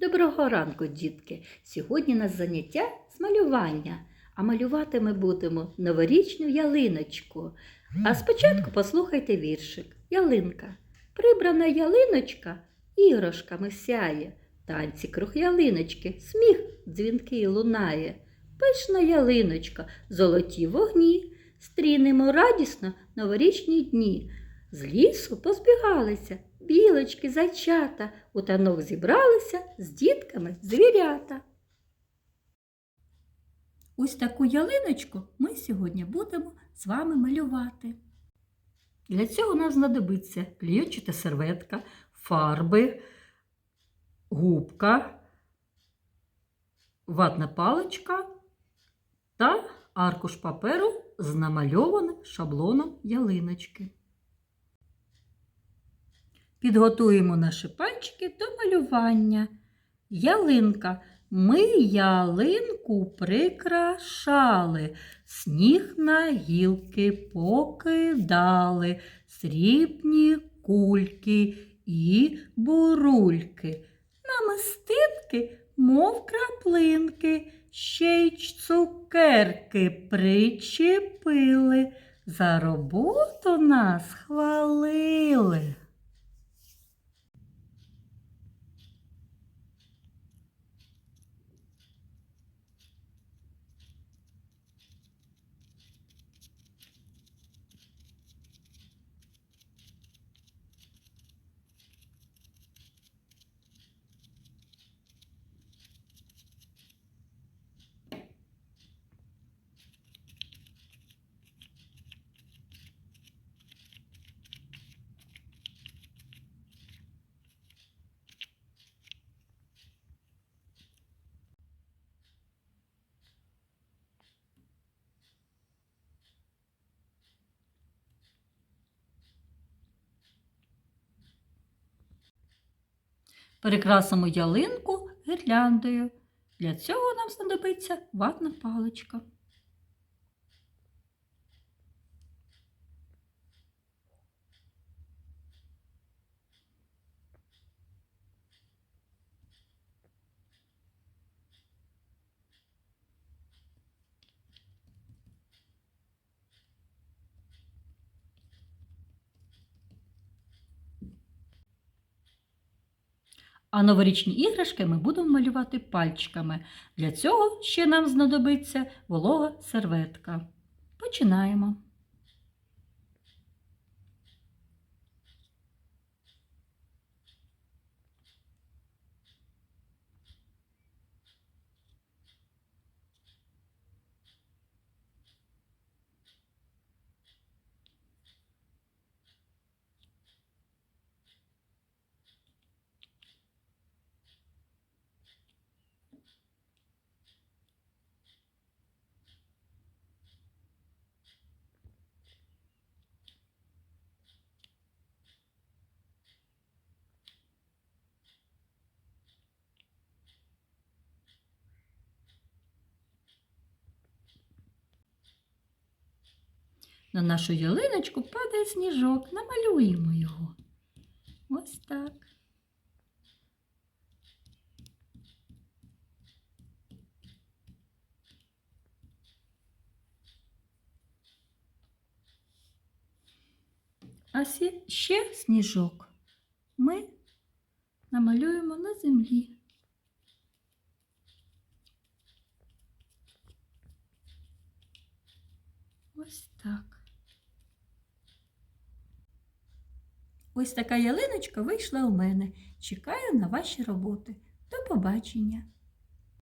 Доброго ранку, дітки! Сьогодні нас заняття з малювання, а малювати ми будемо новорічну ялиночку. А спочатку послухайте віршик. Ялинка. Прибрана ялиночка іграшками сяє, танці круг ялиночки, сміх дзвінкий лунає. Пишна ялиночка, золоті вогні, стрінемо радісно новорічні дні. З лісу позбігалися білочки, зайчата, у танок зібралися з дітками звірята. Ось таку ялиночку ми сьогодні будемо з вами малювати. Для цього нам знадобиться кліючата серветка, фарби, губка, ватна паличка та аркуш паперу з намальованим шаблоном ялиночки. Підготуємо наші пальчики до малювання. Ялинка. Ми ялинку прикрашали, сніг на гілки покидали, срібні кульки і бурульки. Намистинки, мов краплинки, ще й цукерки причепили. За роботу нас хвалили. Перекрасимо ялинку гірляндою. Для цього нам знадобиться ватна паличка. А новорічні іграшки ми будемо малювати пальчиками. Для цього ще нам знадобиться волога серветка. Починаємо. На нашу ялиночку падає сніжок. Намалюємо його. Ось так. А ще сніжок ми намалюємо на землі. Ось так. Ось така ялиночка вийшла у мене. Чекаю на ваші роботи. До побачення!